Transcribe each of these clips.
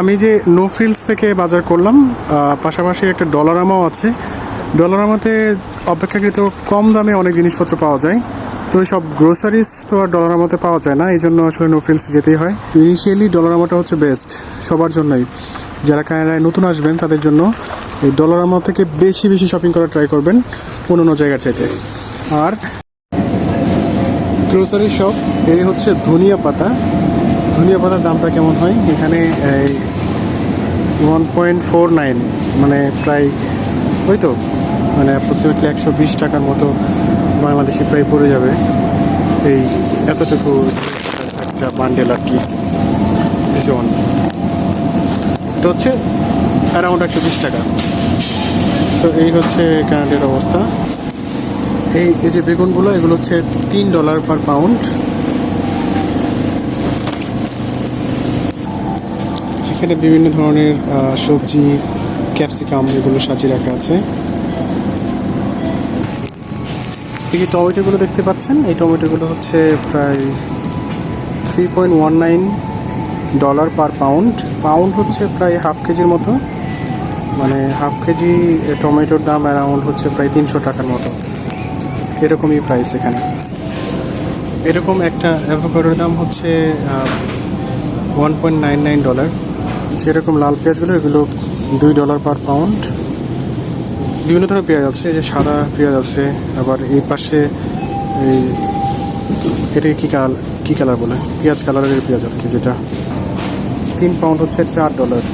আমি যে no fields থেকে বাজার করলাম পাশাপাশি একটা ডলারামাও আছে। ডলারামাতে অপেক্ষাকৃত কম দামে অনেক জিনিসপত্র পাওয়া যায়। তো সব গ্রোসারিজ তো আর ডলারামাতে পাওয়া যায় না এই জন্য আসলে নো ফিল্ডস যেতেই হয়। ইনিশিয়ালি ডলারামাটা হচ্ছে বেস্ট সবার জন্যই। যারা কানাডায় নতুন আসবেন, তাদের জন্য এই ডলারামা থেকে বেশি বেশি শপিং করার ট্রাই করবেন অন্য জায়গার চাইতে। আর গ্রোসারি শপ এই হচ্ছে ধনিয়া পাতা। ধনিয়া পাতার দামটা কেমন হয়? এখানে ওয়ান পয়েন্ট ফোর নাইন মানে প্রায়, ওই তো মানে অ্যাপ্রক্সিমেটলি একশো বিশ টাকার মতো বাংলাদেশে প্রায় পড়ে যাবে। এই, এতটুকু একটা বান্ডেল আর কি, ভীষণ। এটা হচ্ছে অ্যারাউন্ড একশো বিশ টাকা। তো এই হচ্ছে কানাডের অবস্থা। এই এই যে বেগুনগুলো, এগুলো হচ্ছে তিন ডলার পার পাউন্ড সেখানে বিভিন্ন ধরনের সবজি ক্যাপসিকাম এগুলো সাজিয়ে রাখা আছে। এই টমেটোগুলো দেখতে পাচ্ছেন। এই টমেটোগুলো হচ্ছে প্রায় three point one nine dollar per pound pound হচ্ছে প্রায় হাফ কেজির মতো। মানে হাফ কেজি টমেটোর দাম অ্যারাউন্ড হচ্ছে প্রায় তিনশো টাকার মতো। এরকমই প্রাইস এখানে। এরকম একটা অ্যাভোকাডোর দাম হচ্ছে one point nine nine dollar সেরকম লাল পেঁয়াজগুলো, এগুলো দুই ডলার পার পাউন্ড বিভিন্ন ধরনের পেঁয়াজ আছে যে সাদা পেঁয়াজ আছে, আবার এই পাশে এই এটাকে কী কালার কী কালার বলে? পেঁয়াজ কালারের পেঁয়াজ আর কি, যেটা তিন পাউন্ড হচ্ছে চার ডলার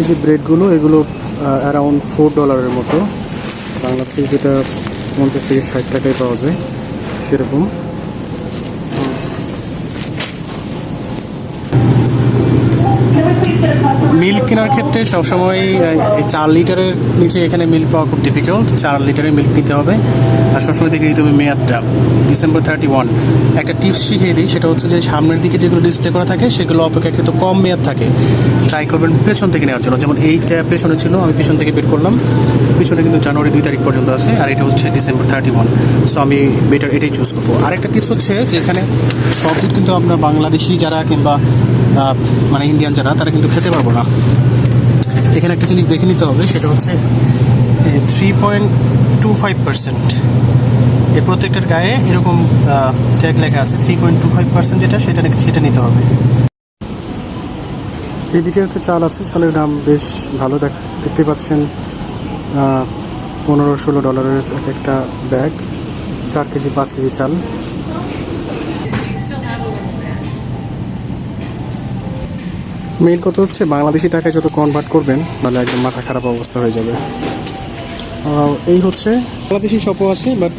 এই যে ব্রেডগুলো এগুলো অ্যারাউন্ড ফোর ডলারের মতো। বাংলাদেশে যেটা পঞ্চাশ থেকে ষাট টাকায় পাওয়া যায় সেরকম। মিল্ক কেনার ক্ষেত্রে সবসময় চার লিটারের নিচে এখানে মিল্ক পাওয়া খুব ডিফিকাল্ট চার লিটারের মিল্ক নিতে হবে। আর সবসময় দেখে দিতে হবে মেয়াদটা। ডিসেম্বর থার্টি ওয়ান একটা টিপস শিখিয়ে দিই, সেটা হচ্ছে যে সামনের দিকে যেগুলো ডিসপ্লে করা থাকে, সেগুলো অপেক্ষাকৃত কম মেয়াদ থাকে। ট্রাই করবেন পেছন থেকে নেওয়ার জন্য। যেমন এইটা পেছনে ছিল, আমি পেছন থেকে বের করলাম। পিছনে কিন্তু জানুয়ারি দুই তারিখ পর্যন্ত আছে, আর এটা হচ্ছে ডিসেম্বর থার্টি ওয়ান সো আমি বেটার এটাই চুজ করব। আরেকটা টিপস হচ্ছে যে এখানে সব কিন্তু আমরা বাংলাদেশি যারা কিংবা মানে ইন্ডিয়ান যারা, তারা কিন্তু খেতে পারব না। এখানে একটা জিনিস দেখে নিতে হবে, সেটা হচ্ছে three point two five percent এর প্রত্যেকটার গায়ে এরকম ট্যাগ লেখা আছে three point two five percent যেটা, সেটা সেটা নিতে হবে। এই দ্বিতীয়তে চাল আছে, চালের দাম বেশ ভালো দেখ- দেখতে পাচ্ছেন পনেরো ষোলো ডলারের এক একটা ব্যাগ, চার কেজি, পাঁচ কেজি চাল। মেইল কত হচ্ছে, বাংলাদেশি টাকায় যত কনভার্ট করবেন, তাহলে একদম মাথা খারাপ অবস্থা হয়ে যাবে। এই হচ্ছে, বাংলাদেশি শপও আছে বাট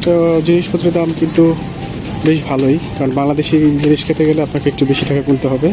জিনিসপত্রের দাম কিন্তু বেশ ভালোই, কারণ বাংলাদেশি জিনিস খেতে গেলে আপনাকে একটু বেশি টাকা কিনতে হবে।